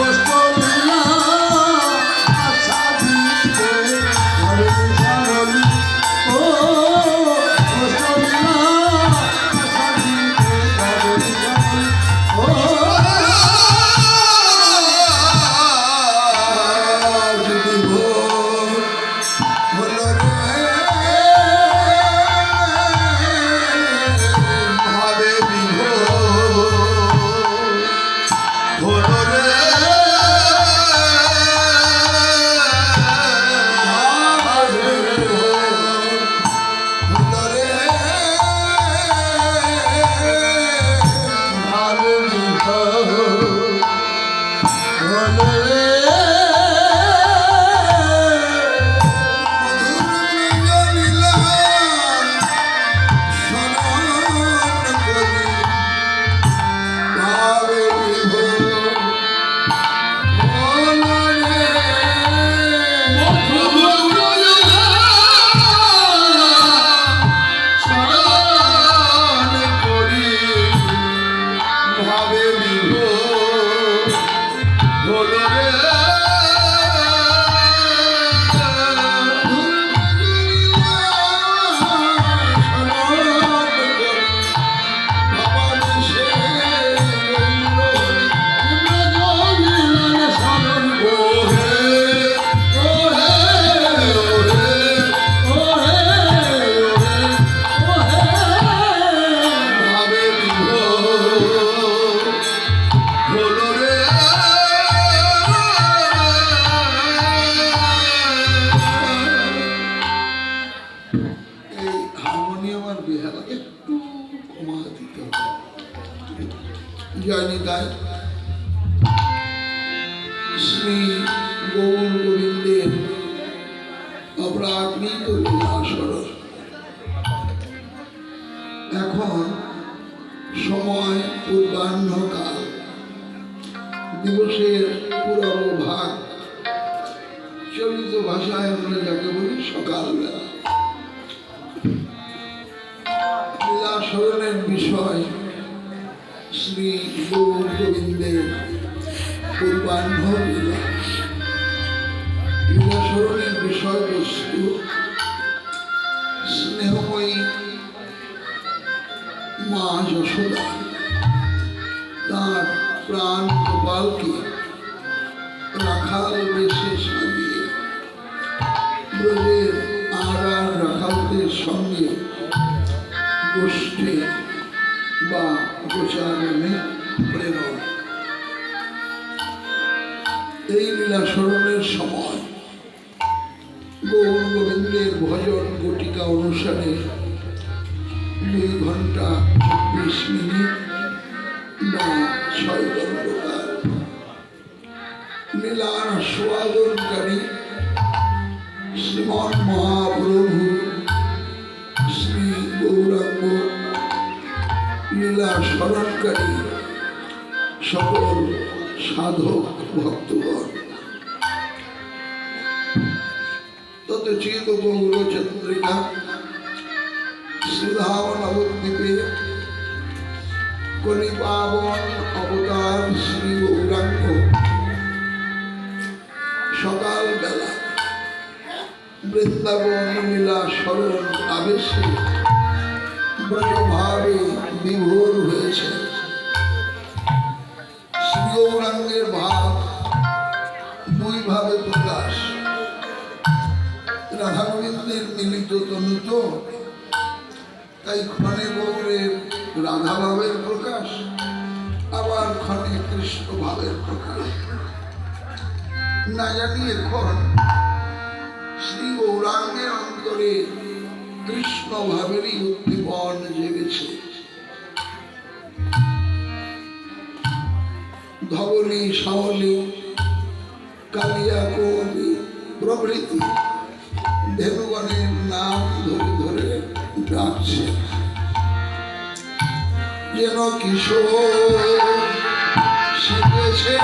was close. yeah. একটু কমা দিতে হবে। জয়নি শ্রী গৌর গোবিন্দের এখন সময় পূর্বাহ্নকাল। দিবসের বিষয়, শ্রী গৌর গোবিন্দের বিষয়বস্তু, স্নেহময়ী মা যশোদা, তার প্রাণ গোপালকে রাখাল বেশে সাজিয়ে ব্রজের আর রাখালদের সঙ্গে গোষ্ঠী বা গোচারণে প্রেরণ। এই লীলা স্মরণের সময় গৌর গোবিন্দের ভজন গটিকা অনুসারে দুই ঘণ্টা চব্বিশ মিনিট বা ছয় দণ্ডকার লীলার স্বাদনকারী শ্রীমন মহাপ্রভু শ্রী গৌরাঙ্গ স্মরণকারী সকল সাধক ভক্তগণ। তত চেত গৌর চন্দ্রিকা সুধাম নবদ্বীপে কলি পাবন অবতার শ্রী গৌরাঙ্গ। সকালবেলা বৃন্দাবন লীলা স্মরণ আবেশে ব্রজভাবে বিভোর হয়েছে। শ্রী গৌরাঙ্গের ভাব দুই ভাবে প্রকাশ। রাধা মিলিত তনু তাই ক্ষণে গৌরের রাধা ভাবের প্রকাশ, আবার ক্ষণে কৃষ্ণ ভাবের প্রকাশ। না জানি এখন শ্রী গৌরাঙ্গের অন্তরে কৃষ্ণ ভাবেরই উদ্দীপন জেগেছে। ধবলি, সাবলি কালিয়া কৌলি প্রভৃতি দেবগণের নাম ধরে ধরে ডাকছে। যেন কিশোর শিখেছে